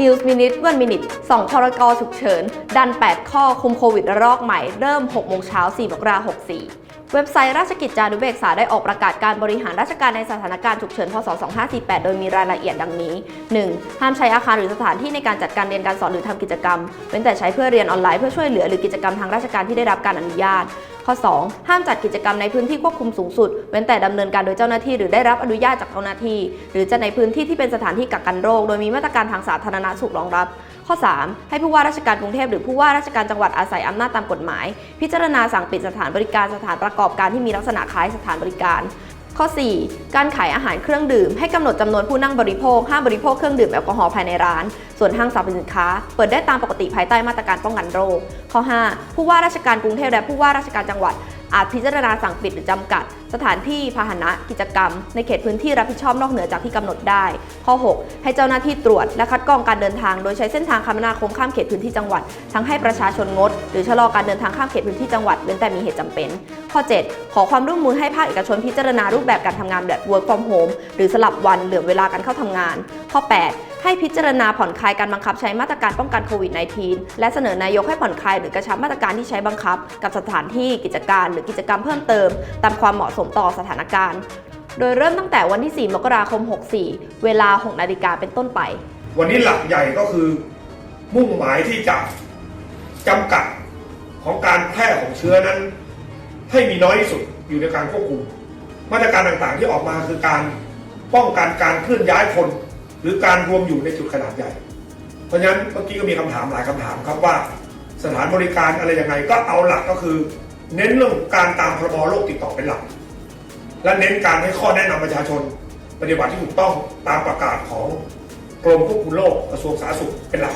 News Minute วันมินิส่องพรกฉุกเฉิน ดัน 8 ข้อคุมโควิดระลอกใหม่ เริ่ม 6 โมงเช้า 4มกราคม64 เว็บไซต์ราชกิจจานุเบกษาได้ออกประกาศการบริหารราชการในสถานการณ์ฉุกเฉิน พศ 2548 โดยมีรายละเอียดดังนี้ 1. ห้ามใช้อาคารหรือสถานที่ในการจัดการเรียนการสอนหรือทำกิจกรรม เว้นแต่ใช้เพื่อเรียนออนไลน์เพื่อช่วยเหลือหรือกิจกรรมทางราชการที่ได้รับการอนุญาต ข้อ 2. ห้ามจัดกิจกรรมในพื้นที่ควบคุมสูงสุด เว้นแต่ดำเนินการโดยเจ้าหน้าที่หรือได้รับอนุญาตจากเจ้าหน้าที่ หรือจะในพื้นที่ที่เป็นสถานที่กักกันโรค โดยมีมาตรการทางสาธารณสุขรองรับ ข้อ 3. ให้ผู้ว่าราชการกรุงเทพหรือผู้ว่าราชการจังหวัดอาศัยอำนาจตามกฎหมาย พิจารณาสั่งปิดสถานบริการสถานประกอบการที่มีลักษณะคล้ายสถานบริการ ข้อ 4. การขายอาหารเครื่องดื่ม ให้กำหนดจำนวนผู้นั่งบริโภค ห้ามบริโภคเครื่องดื่มแอลกอฮอล์ภายในร้าน ส่วนห้างสรรพสินค้า เปิดได้ตามปกติภายใต้มาตรการป้องกันโรค ข้อ 5. ผู้ว่าราชการกรุงเทพและผู้ว่าราชการจังหวัด อาจพิจารณาสั่งปิดหรือจำกัด สถานที่พาหนะกิจกรรม ในเขตพื้นที่รับผิดชอบนอกเหนือจากที่กำหนดได้ ข้อ 6 ให้เจ้าหน้าที่ตรวจ และคัดกรองการเดินทาง โดยใช้เส้นทางคมนาคมข้ามเขตพื้นที่จังหวัด ทั้งให้ประชาชนงด หรือชะลอการเดินทางข้ามเขตพื้นที่จังหวัดเว้นแต่มีเหตุจำเป็น ข้อ 7 ขอความร่วมมือให้ภาคเอกชนพิจารณารูปแบบการทำงานแบบ work from home หรือสลับวันเหลื่อมเวลาการเข้าทำงาน ข้อ 8 ให้พิจารณาผ่อนคลายการบังคับใช้มาตรการป้องกันโควิด -19 และเสนอนายกให้ผ่อนคลายหรือกระชับมาตรการที่ใช้บังคับ กับสถานที่กิจการ หรือกิจกรรมเพิ่มเติม ตามความเหมาะสมต่อสถานการณ์ โดยเริ่มตั้งแต่วันที่ 4 มกราคม 64 เวลา 6 นาฬิกาเป็นต้นไป วันนี้หลักใหญ่ก็คือ มุ่งหมายที่จะจำกัดของการแพร่ของเชื้อนั้น ให้มีน้อยที่สุดอยู่ในการควบคุม มาตรการต่างๆที่ออกมาคือการป้องกันการเคลื่อนย้ายคน หรือการรวมอยู่ในจุดขนาดใหญ่ เพราะฉะนั้นเมื่อกี้ก็มีคำถามหลายคำถามครับว่า สถานบริการอะไรยังไงก็เอาหลักก็คือ เน้นเรื่องการตามพรบโรคติดต่อเป็นหลัก และเน้นการให้ข้อแนะนำประชาชน ปฏิบัติที่ถูกต้องตามประกาศของกรมควบคุมโรคกระทรวงสาธารณสุขเป็นหลัก